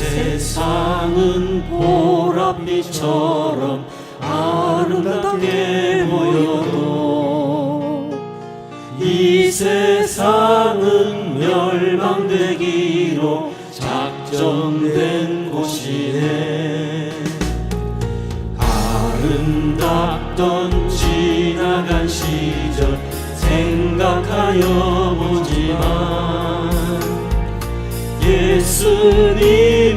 세상은 보랏빛처럼 아름답게 보여도 이 세상은 멸망되기로 작정된 곳이네. 아름답던 지나간 시절 생각하여 보지만 몰랐던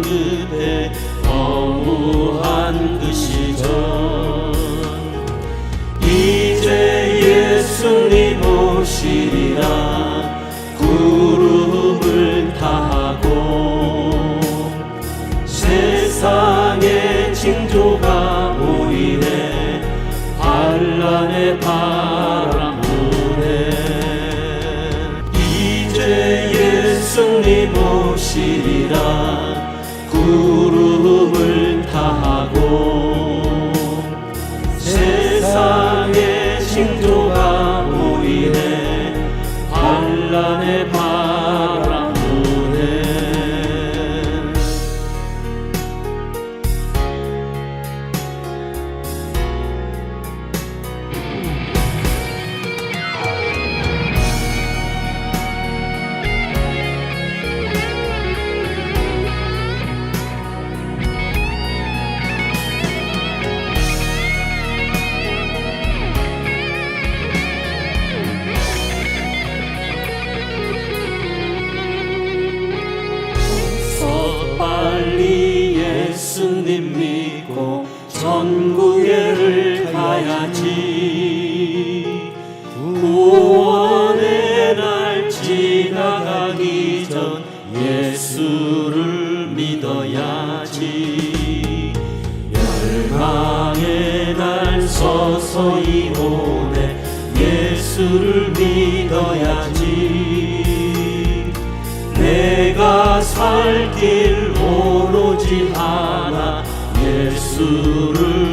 그때 허무한 그 시절. 이제 예수님 오시리라 구름을 타고 세상의 징조가 보이네 환란의 바람 부네 이제 예수님 오시리라 예수님 믿고 전국에를 가야지. 구원의 날 지나가기 전 예수를 믿어야지. 멸망의 날 서서히 오네 예수를 믿어야지 살길 오로지 하나 예수를